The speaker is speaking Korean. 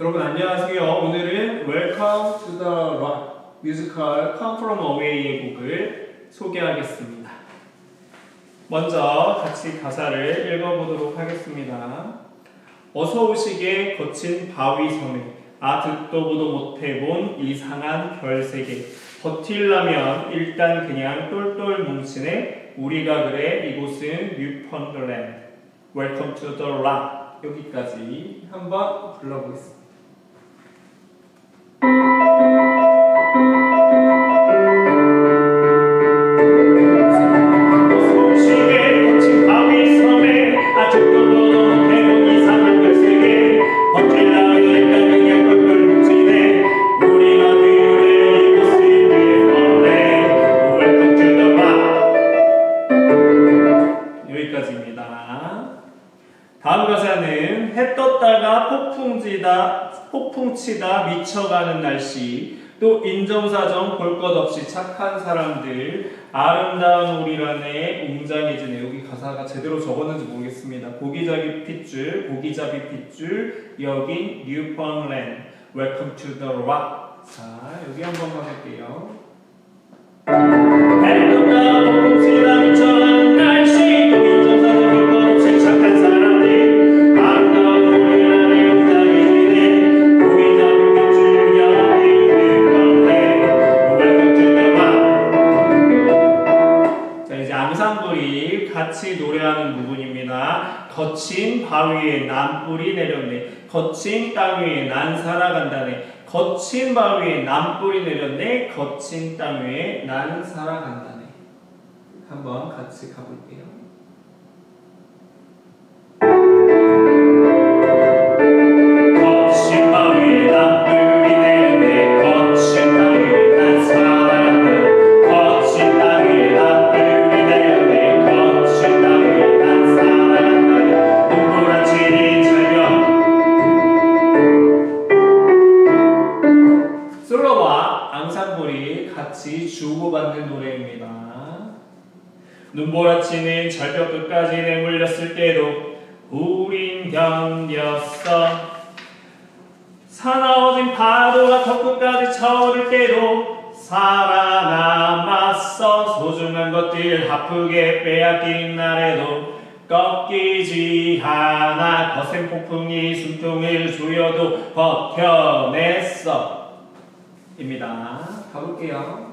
여러분 안녕하세요. 오늘은 Welcome to the Rock 뮤지컬 Come From Away의 곡을 소개하겠습니다. 먼저 같이 가사를 읽어보도록 하겠습니다. 어서 오시게 거친 바위 섬에 아 듣도 보도 못해본 이상한 별세계 버틸라면 일단 그냥 똘똘 뭉치네 우리가 그래 이곳은 뉴펀드랜드 Welcome to the Rock 여기까지 한번 불러보겠습니다. 폭풍치다 미쳐가는 날씨 또 인정사정 볼 것 없이 착한 사람들 아름다운 우리란에 웅장해지네 여기 가사가 제대로 적었는지 모르겠습니다. 고기잡이 핏줄 고기잡이 핏줄 여긴 뉴펀랜드 웰컴 투더 락. 자 여기 한번 거친 바위에 난 뿌리 내렸네. 거친 땅 위에 난 살아간다네. 거친 바위에 난 뿌리 내렸네. 거친 땅 위에 난 살아간다네. 한번 같이 가볼게요. 앙상블이 같이 주고받는 노래입니다. 눈보라치는 절벽 끝까지 내몰렸을 때도 우린 견뎠어. 사나워진 파도가 더 끝까지 차오를 때도 살아남았어. 소중한 것들 아프게 빼앗긴 날에도 꺾이지 않아 거센 폭풍이 숨통을 조여도 버텨냈어 입니다. 가볼게요